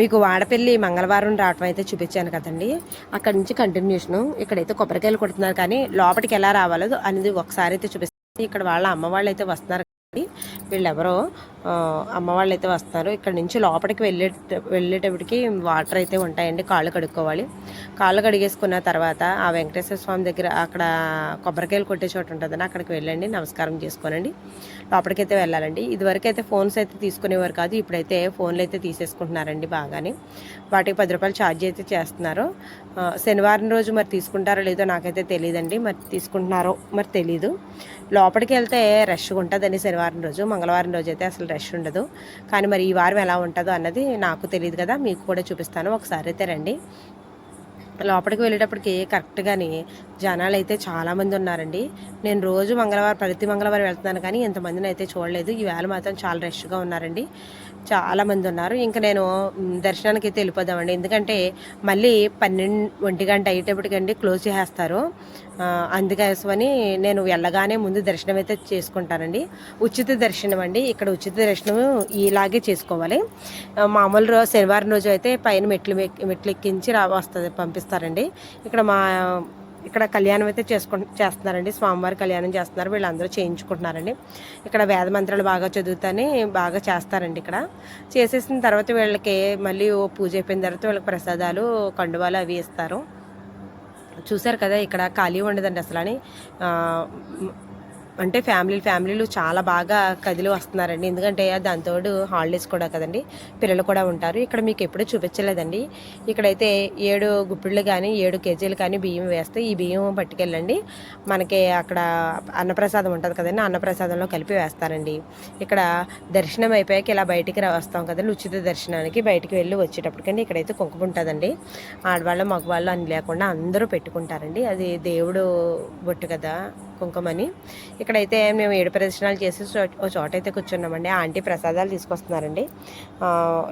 మీకు వాడపల్లి మంగళవారం రావటం అయితే చూపించాను కదండి. అక్కడ నుంచి కంటిన్యూషన్. ఇక్కడైతే కొబ్బరికాయలు కొడుతున్నారు కానీ లోపలికి ఎలా రావాలో అనేది ఒకసారి అయితే చూపిస్తాను. ఇక్కడ వాళ్ళ అమ్మ వాళ్ళు అయితే వస్తున్నారు వీళ్ళెవరో అమ్మ వాళ్ళు అయితే వస్తారు. ఇక్కడ నుంచి లోపలికి వెళ్ళే వెళ్ళేటప్పటికి వాటర్ అయితే ఉంటాయండి కాళ్ళు కడుక్కోవాలి. కాళ్ళు కడిగేసుకున్న తర్వాత ఆ వెంకటేశ్వర స్వామి దగ్గర అక్కడ కొబ్బరికాయలు కొట్టే చోటు ఉంటుందని అక్కడికి వెళ్ళండి నమస్కారం చేసుకోనండి. లోపలికి అయితే వెళ్ళాలండి. ఇదివరకు అయితే ఫోన్స్ అయితే తీసుకునేవారు కాదు ఇప్పుడైతే ఫోన్లు అయితే తీసేసుకుంటున్నారండి బాగానే. వాటికి పది రూపాయలు ఛార్జ్ అయితే చేస్తున్నారు. శనివారం రోజు మరి తీసుకుంటారో లేదో నాకైతే తెలియదండి. మరి తీసుకుంటున్నారో మరి తెలీదు. లోపలికి వెళ్తే రష్గా ఉంటుందండి శనివారం రోజు మంగళవారం రోజు అయితే అసలు రష్ ఉండదు. కానీ మరి ఈ వారం ఎలా ఉంటుందో అన్నది నాకు తెలియదు కదా మీకు కూడా చూపిస్తాను. ఒకసారి అయితే రండి. లోపలికి వెళ్ళేటప్పటికి కరెక్ట్గానే జనాలు అయితే చాలామంది ఉన్నారండి. నేను రోజు మంగళవారం ప్రతి మంగళవారం వెళ్తున్నాను కానీ ఇంతమందిని అయితే చూడలేదు. ఈ వేళ మాత్రం చాలా రష్గా ఉన్నారండి. చాలామంది ఉన్నారు. ఇంకా నేను దర్శనానికి అయితే వెళ్ళిపోదామండి. ఎందుకంటే మళ్ళీ పన్నెండు ఒంటి గంట అయ్యేటప్పటికండి క్లోజ్ చేసేస్తారు. అందుకోసమని నేను వెళ్ళగానే ముందు దర్శనం అయితే చేసుకుంటానండి. ఉచిత దర్శనం అండి. ఇక్కడ ఉచిత దర్శనం ఇలాగే చేసుకోవాలి. మామూలు రోజు శనివారం రోజు అయితే పైన మెట్లు మెట్లు ఎక్కించి రా వస్తుంది చేస్తారండి. ఇక్కడ మా ఇక్కడ కళ్యాణం అయితే చేసుకు చేస్తున్నారండి. స్వామివారి కళ్యాణం చేస్తున్నారు. వీళ్ళందరూ చేయించుకుంటున్నారండి. ఇక్కడ వేద మంత్రాలు బాగా చదువుతాని బాగా చేస్తారండి ఇక్కడ. చేసేసిన తర్వాత వీళ్ళకి మళ్ళీ పూజ అయిపోయిన తర్వాత వీళ్ళకి ప్రసాదాలు కండువాలు అవి ఇస్తారు. చూసారు కదా ఇక్కడ ఖాళీ ఉండదండి అసలు అని. అంటే ఫ్యామిలీ ఫ్యామిలీలు చాలా బాగా కదిలి వస్తున్నారండి. ఎందుకంటే దాంతోడు హాలిడేస్ కూడా కదండి. పిల్లలు కూడా ఉంటారు. ఇక్కడ మీకు ఎప్పుడూ చూపించలేదండి. ఇక్కడైతే ఏడు గుప్పిళ్ళు కానీ ఏడు కేజీలు కానీ బియ్యం వేస్తే ఈ బియ్యం పట్టుకెళ్ళండి. మనకి అక్కడ అన్నప్రసాదం ఉంటుంది కదండి. అన్నప్రసాదంలో కలిపి వేస్తారండి. ఇక్కడ దర్శనం అయిపోయాక ఇలా బయటికి వస్తాం కదండి. ఉచిత దర్శనానికి బయటికి వెళ్ళి వచ్చేటప్పటికండి ఇక్కడైతే కుంకుమ ఉంటుందండి. ఆడవాళ్ళు మగవాళ్ళు అని లేకుండా అందరూ పెట్టుకుంటారండి. అది దేవుడు బొట్టు కదా. కుంకుమని. ఇక్కడైతే మేము ఏడు ప్రదర్శనాలు చేసి చో- ఓ చోట అయితే కూర్చున్నామండి ఆంటీ ప్రసాదాలు తీసుకొస్తున్నారండి.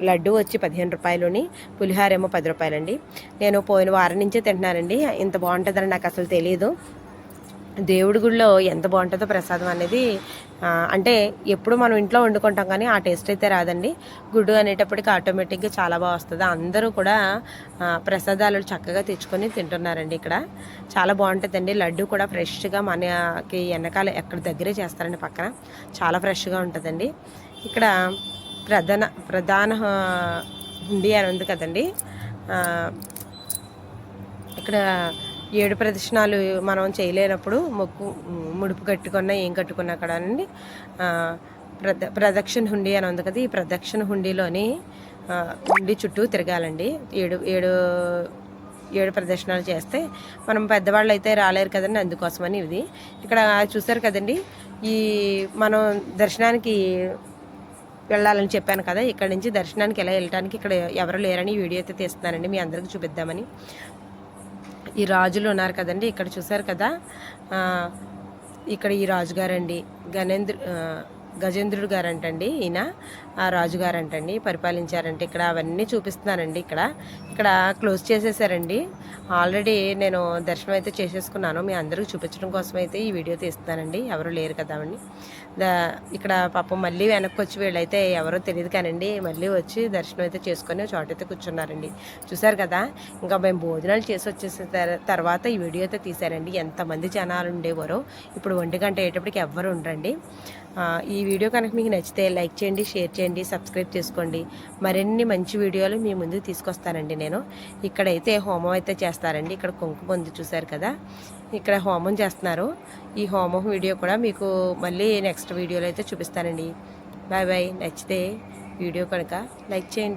లడ్డు వచ్చి పదిహేను రూపాయలుని పులిహోరేమో పది రూపాయలండి. నేను పోయిన వారం నుంచే తింటున్నానండి. ఇంత బాగుంటుందని నాకు అసలు తెలియదు దేవుడి గుడిలో ఎంత బాగుంటుందో ప్రసాదం అనేది అంటే ఎప్పుడు మనం ఇంట్లో వండుకుంటాం కానీ ఆ టేస్ట్ అయితే రాదండి. గుడ్డు అనేటప్పటికి ఆటోమేటిక్గా చాలా బాగా వస్తుంది. అందరూ కూడా ప్రసాదాలు చక్కగా తెచ్చుకొని తింటున్నారండి ఇక్కడ. చాలా బాగుంటుందండి. లడ్డు కూడా ఫ్రెష్గా మనకి వెనకాల ఎక్కడ దగ్గరే చేస్తారండి పక్కన. చాలా ఫ్రెష్గా ఉంటుందండి. ఇక్కడ ప్రధాన ప్రధాన హుండీ అని ఉంది కదండి. ఇక్కడ ఏడు ప్రదక్షిణాలు మనం చేయలేనప్పుడు మొక్కు ముడుపు కట్టుకున్నా ఏం కట్టుకున్నా అక్కడ అండి ప్రద ప్రదక్షిణ హుండీ అని ఉంది కదా ఈ ప్రదక్షిణ హుండీలోని హుండీ చుట్టూ తిరగాలండి. ఏడు ఏడు ఏడు ప్రదక్షిణాలు చేస్తే మనం పెద్దవాళ్ళు అయితే రాలేరు కదండి అందుకోసమని ఇది. ఇక్కడ చూసారు కదండి ఈ మనం దర్శనానికి వెళ్ళాలని చెప్పాను కదా ఇక్కడ నుంచి దర్శనానికి ఎలా వెళ్ళటానికి ఇక్కడ ఎవరు లేరని వీడియో అయితే తీస్తున్నానండి మీ అందరికి చూపిద్దామని. ఈ రాజులు ఉన్నారు కదండి ఇక్కడ చూసారు కదా? ఇక్కడ ఈ రాజుగారండి గణేంద్ర గజేంద్రుడు గజేంద్రుడు గారంటండి ఈయన ఆ రాజుగారంటండి పరిపాలించారంటే ఇక్కడ అవన్నీ చూపిస్తున్నానండి ఇక్కడ. ఇక్కడ క్లోజ్ చేసేసారండి. ఆల్రెడీ నేను దర్శనం అయితే చేసేసుకున్నాను. మీ అందరికీ చూపించడం కోసం అయితే ఈ వీడియో తీస్తున్నానండి. ఎవరు లేరు కదా అండి ఇక్కడ పాపం మళ్ళీ వెనక్కి వచ్చి వీళ్ళైతే ఎవరో తెలియదు కానండి. మళ్ళీ వచ్చి దర్శనం అయితే చేసుకొని ఒక చోట అయితే కూర్చున్నారండి. చూసారు కదా? ఇంకా మేము భోజనాలు చేసి వచ్చేసిన తర్వాత ఈ వీడియో అయితే తీశారండి. ఎంతమంది జనాలు ఉండేవారో ఇప్పుడు ఒంటి గంట అయ్యేటప్పటికి ఎవ్వరు ఉండరండి. ఈ వీడియో కనుక మీకు నచ్చితే లైక్ చేయండి షేర్ చేయండి సబ్స్క్రైబ్ చేసుకోండి. మరిన్ని మంచి వీడియోలు మీ ముందుకు తీసుకొస్తానండి నేను. ఇక్కడైతే హోమం అయితే చేస్తారండి. ఇక్కడ కుంకుమ ఉంది చూసారు కదా? ఇక్కడ హోమం చేస్తున్నారు. ఈ హోమం వీడియో కూడా మీకు మళ్ళీ నెక్స్ట్ వీడియోలో అయితే చూపిస్తానండి. Bye bye. నచ్చితే వీడియో కనుక లైక్ చేయండి.